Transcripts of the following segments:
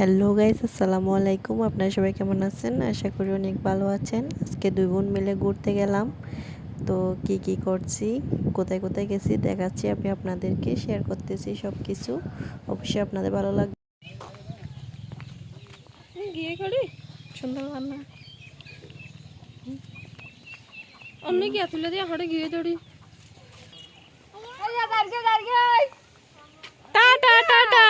Hello guys আসসালামু আলাইকুম আপনারা সবাই কেমন আছেন? আশা করি অনেক ভালো আছেন। আজকে দুই বোন মিলে ঘুরতে গেলাম। তো কি কি করছি? কোথায় কোথায় গেছি? দেখাচ্ছি আমি আপনাদেরকে শেয়ার করতেছি সব কিছু অবশ্যই আপনাদের ভালো লাগবে। গিয়ে করি। সুন্দর রান্না। গিয়ে তুলে দিয়ে হাড়ে গিয়ে দড়ি? টা টা টা টা।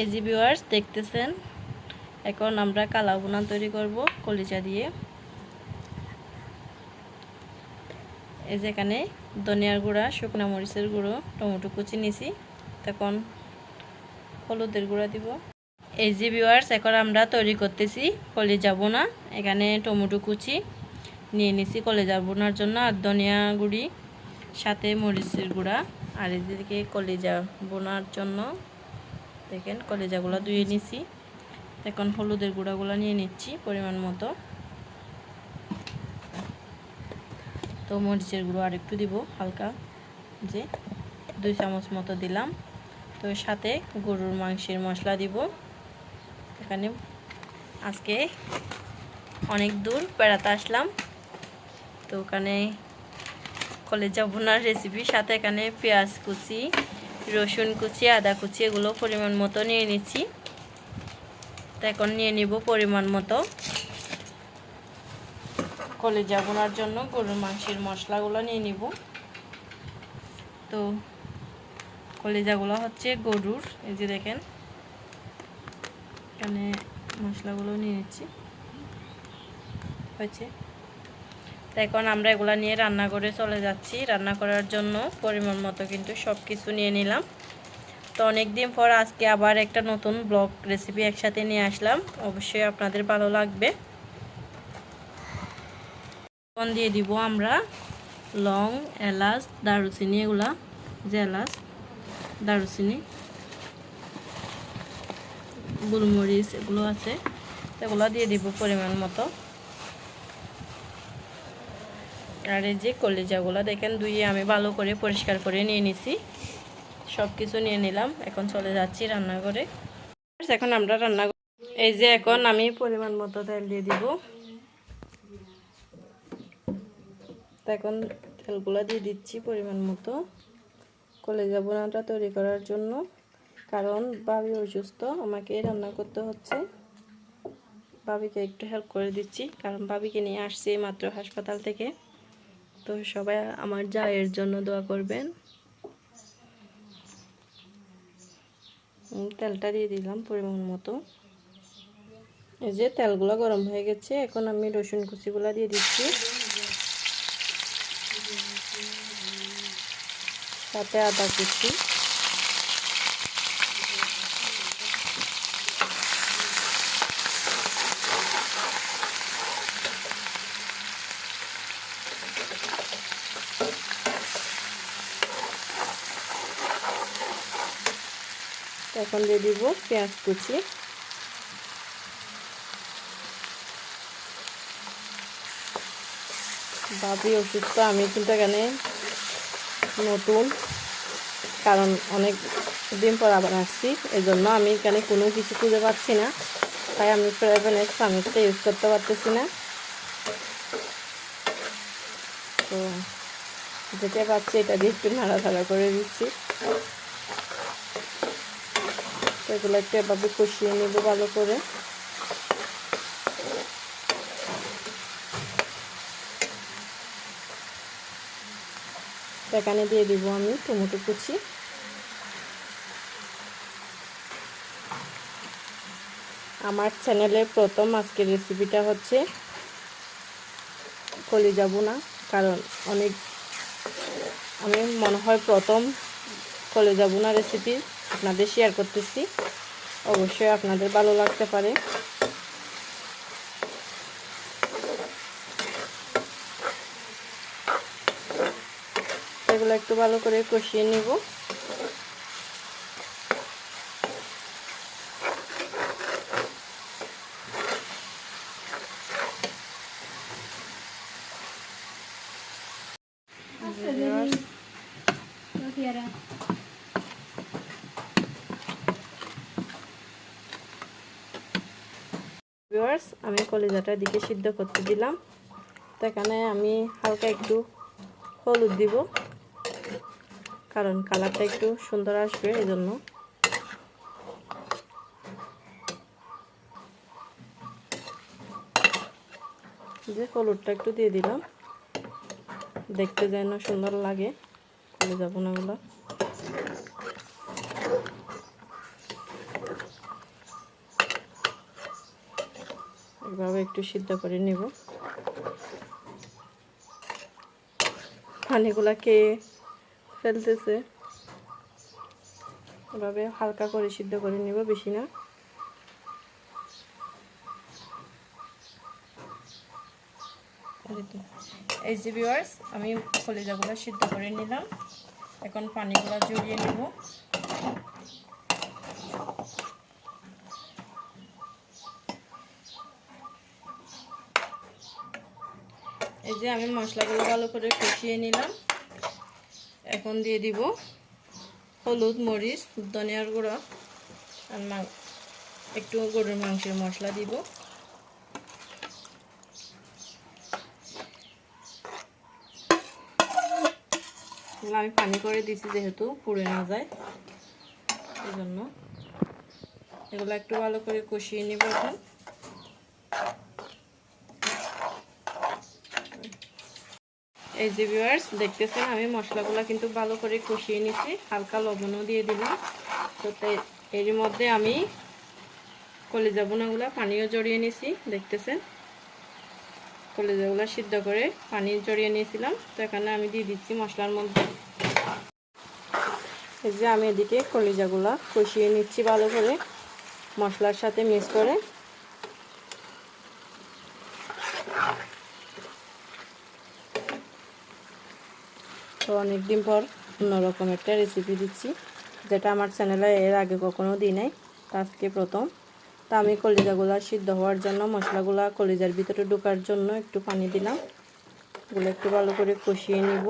এই যে ভিউয়ার্স, দেখতেছেন? এখন আমরা কালা বোনা তৈরি করব কলিজা দিয়ে। এই যে এখানে ধনিয়ার গুঁড়া, শুকনা মরিচের গুঁড়ো, টমেটো কুচি নিছি। তখন হলুদের গুঁড়া দিব। এই যে ভিউয়ার্স, এখন আমরা তৈরি করতেছি কলিজা বোনা। এখানে টমেটো কুচি নিয়ে নিছি কলিজা বোনার জন্য আর ধনিয়া গুঁড়ি, সাথে মরিচের গুঁড়া। আর এদিকে কলিজা বোনার জন্য দেখেন কলেজাগুলো ধুয়ে নিছি। এখন হলুদের গুঁড়াগুলো নিয়ে নিচ্ছি পরিমাণ মতো। তো মরিচের গুঁড়ো আর একটু দিব হালকা, যে দুই চামচ মতো দিলাম। তো সাথে গরুর মাংসের মশলা দিব। এখানে আজকে অনেক দূর বেড়াতে আসলাম। তো ওখানে কলেজা বোনার রেসিপি সাথে এখানে পেঁয়াজ কুচি রসুন কুচি, আদা কুচি এগুলো পরিমাণ মতো নিয়ে নিচ্ছি। তো এখন নিয়ে নিব পরিমাণ মতো। কলেজা বোনার জন্য গরুর মাংসের মশলাগুলো নিয়ে নিব। তো কলেজাগুলো হচ্ছে গরুর, এই যে দেখেন। এখানে মশলাগুলো নিয়ে নিচ্ছি। হয়েছে? এখন আমরা এগুলো নিয়ে রান্না করে চলে যাচ্ছি। রান্না করার জন্য পরিমাণ মতো কিন্তু সব কিছু নিয়ে নিলাম। তো অনেক দিন পর আজকে আবার একটা নতুন ব্লগ রেসিপি একসাথে নিয়ে আসলাম। অবশ্যই আপনাদের ভালো লাগবে। এখন দিয়ে দিব আমরা লং, এলাচ, দারুচিনি এগুলা, যে এলাচ, দারুচিনি, গোলমরিচ এগুলো আছে, এগুলো দিয়ে দিব পরিমাণ মতো। আর এই যে কলিজাগুলো দেখেন ধুয়ে আমি ভালো করে পরিষ্কার করে নিয়ে নিছি। সব কিছু নিয়ে নিলাম, এখন চলে যাচ্ছি রান্না করে এখন আমরা রান্না এই যে এখন আমি পরিমাণ মতো তেল দিয়ে দিব। এখন তেলগুলো দিয়ে দিচ্ছি পরিমাণ মতো কলেজা বোনাটা তৈরি করার জন্য। কারণ বাবি অসুস্থ, আমাকে রান্না করতে হচ্ছে। বাবিকে একটু হেল্প করে দিচ্ছি, কারণ বাবিকে নিয়ে আসছি মাত্র হাসপাতাল থেকে। তো সবাই আমার জায়ের জন্য দোয়া করবেন। তেলটা দিয়ে দিলাম পরিমাণ মতো। এই যে তেলগুলো গরম হয়ে গেছে, এখন আমি রসুন কুচিগুলো দিয়ে দিচ্ছি। সাথে আদা কুচি। এখন দিয়ে দিব পেঁয়াজ কুচি। বাবি অসুস্থ আমি কিন্তু এখানে নতুন, কারণ অনেক দিন পর আবার আসছি এই জন্য আমি এখানে কোনো কিছু খুঁজে পাচ্ছি না। তাই আমি ফ্রাইভেনের সামিটটা ইউজ করতে পারতেছি না। তো যেটা পাচ্ছি এটা দিয়ে একটু নাড়াচাড়া করে দিচ্ছি। এগুলো একটু এভাবে কষিয়ে নেব ভালো করে। এখানে দিয়ে দিব আমি টমেটো কুচি। আমার চ্যানেলের প্রথম আজকের রেসিপিটা হচ্ছে কলিজা না, কারণ অনেক আমি মনে হয় প্রথম কলে যাব না রেসিপি আপনাদের শেয়ার করতেছি। অবশ্যই আপনাদের ভালো লাগতে পারে। এগুলো একটু ভালো করে কষিয়ে নিব। ভিউয়ার্স আমি কলিজাটা দিকে সিদ্ধ করতে দিলাম। তো এখানে আমি হালকা একটু হলুদ দিব, কারণ কালারটা একটু সুন্দর আসবে এই জন্য যে হলুদটা একটু দিয়ে দিলাম, দেখতে যেন সুন্দর লাগে কলিজা বোনাগুলো এভাবে একটু সিদ্ধ করে নেব। পানিগুলা কে ফেলতেছে। এভাবে হালকা করে সিদ্ধ করে নেব, বেশি না। এই যে ভিউয়ার্স আমি কলিজাগুলো সিদ্ধ করে নিলাম। এখন পানিগুলো জড়িয়ে নেব। এই যে আমি মশলাগুলো ভালো করে কষিয়ে নিলাম। এখন দিয়ে দিব হলুদ, মরিচ, ধনিয়ার গুঁড়ো আর একটু গরুর মাংসের মশলা দিব। আমি পানি করে দিছি যেহেতু পুড়ে না যায় এই জন্য এগুলো একটু ভালো করে কষিয়ে নিব এখন। এই যে ভিউয়ার্স দেখতেছেন আমি মশলাগুলো কিন্তু ভালো করে কষিয়ে নিছি, হালকা লবণও দিয়ে দিলাম। তো এর মধ্যে আমি কলিজা বোনাগুলো পানিও জড়িয়ে নিছি, দেখতেছেন? কলিজাগুলো সিদ্ধ করে পানি জড়িয়ে নিয়েছিলাম, তো এখানে আমি দিয়ে দিচ্ছি মশলার মধ্যে। এই যে আমি এদিকে কলিজাগুলো কষিয়ে নিচ্ছি ভালো করে, মশলার সাথে মিক্স করে। তো অনেকদিন পর অন্যরকম একটা রেসিপি দিচ্ছি, যেটা আমার চ্যানেলে এর আগে কখনো দিই নাই আজকে প্রথম। তা আমি কলিজাগুলো সিদ্ধ হওয়ার জন্য, মশলাগুলো কলিজার ভিতরে ঢোকার জন্য একটু পানি দিলাম। এগুলো একটু ভালো করে কষিয়ে নিব।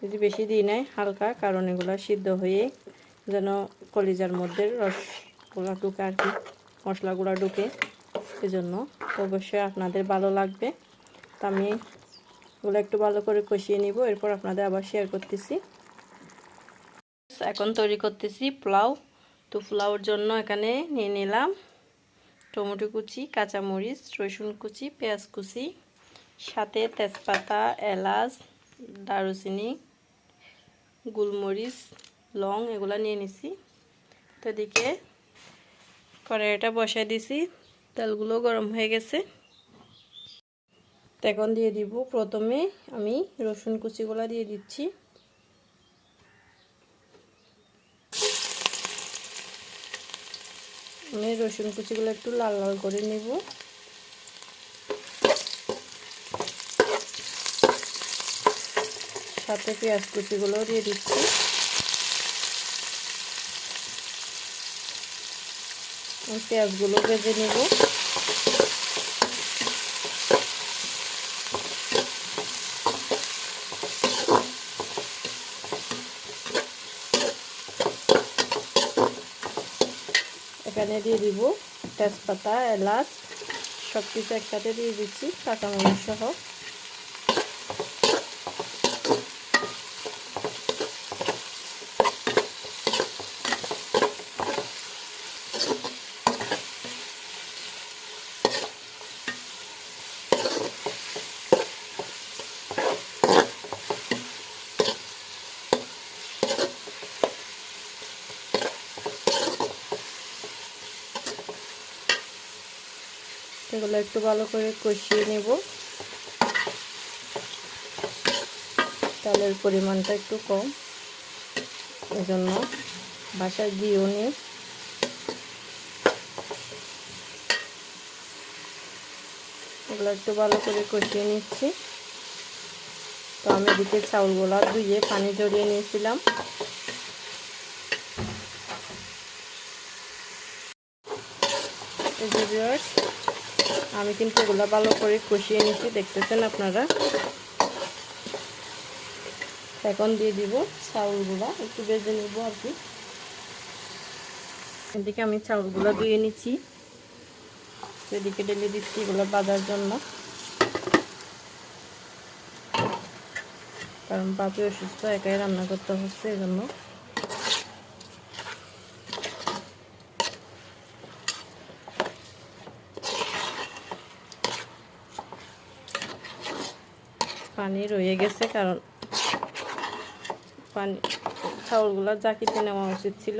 যদি বেশি দিই নাই, হালকা, কারণ এগুলো সিদ্ধ হয়ে যেন কলিজার মধ্যে রসগুলো ঢুকে আর কি, মশলাগুলো ঢুকে, এজন্য তো অবশ্যই আপনাদের ভালো লাগবে। তো আমি এগুলো একটু ভালো করে কষিয়ে নিব, এরপর আপনাদের আবার শেয়ার করতেছি। এখন তৈরি করতেছি পোলাও। তো পোলাওর জন্য এখানে নিয়ে নিলাম টমেটো কুচি, কাঁচামরিচ, রসুন কুচি, পেঁয়াজ কুচি, সাথে তেজপাতা, এলাচ, দারুচিনি, গোলমরিচ, লং এগুলো নিয়ে নিছি। তো এদিকে কড়াইটা বসাই দিছি, তেলগুলো গরম হয়ে গেছে। তো এখন দিয়ে দিব। প্রথমে আমি রসুন কুচিগুলো দিয়ে দিচ্ছি। আমি রসুন কুচিগুলো একটু লাল লাল করে নেব। সাথে পেঁয়াজ কুচিগুলো দিয়ে দিচ্ছি। পেঁয়াজগুলো ভেজে নেব। এখানে দিয়ে দিব তেজপাতা এলাচ সব কিছু একসাথে দিয়ে দিচ্ছি কাঁচামরিচ সহ। এগুলো একটু ভালো করে কষিয়ে নেব। তেলের পরিমাণটা একটু কম। এজন্য বাসায় গিয়েও নিই এগুলো একটু ভালো করে কষিয়ে নিচ্ছি। তো আমি এদিকে চাউলগুলো ধুয়ে পানি জড়িয়ে নিয়েছিলাম। আমি কিন্তু এগুলো ভালো করে কষিয়ে নিচ্ছি, দেখতেছেন আপনারা? এখন দিয়ে দিব চাউলগুলো, একটু বেজে নিব আর কি। এদিকে আমি চাউলগুলো ধুয়ে নিচ্ছি। এদিকে ঢেলে দিচ্ছি এগুলো বাজার জন্য। কারণ বাপি অসুস্থ, একাই রান্না করতে হচ্ছে এজন্য। পানি রয়ে গেছে, কারণ পানি, চাউলগুলো জাকিতে নেওয়া উচিত ছিল।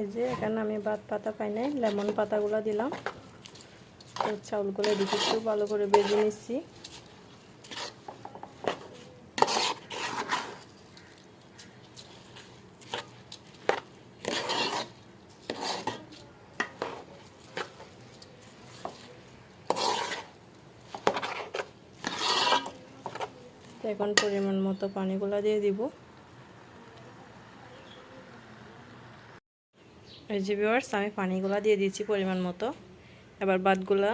এই যে এখানে আমি বাদ পাতা পাই নাই, লেমন পাতাগুলো দিলাম। চাউলগুলো দিকে একটু ভালো করে বেজে নিচ্ছি। এখন পরিমাণ মতো পানিগুলো দিয়ে দিব। এই যে ভিউয়ার্স আমি পানিগুলো দিয়ে দিয়েছি পরিমাণ মতো। এবার বাদগুলা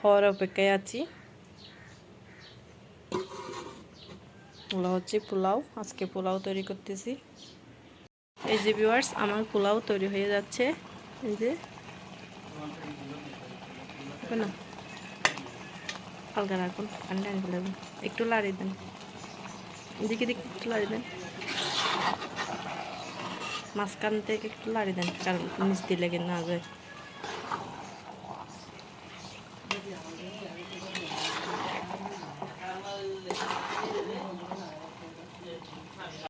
হওয়ার অপেক্ষায় আছি। ওগুলো হচ্ছে পোলাও। আজকে পোলাও তৈরি করতেছি। এই যে ভিউয়ার্স আমার পোলাও তৈরি হয়ে যাচ্ছে। এই যে। না হালকা রাখুন, ঠান্ডা আনি ফেলাবেন একটু লাড়ি দেন। দিকে দিকে একটু লাড়িয়ে দেন। মাঝখান থেকে একটু লাড়িয়ে দেন, কারণ নিচ দিয়ে লেগে না যায়।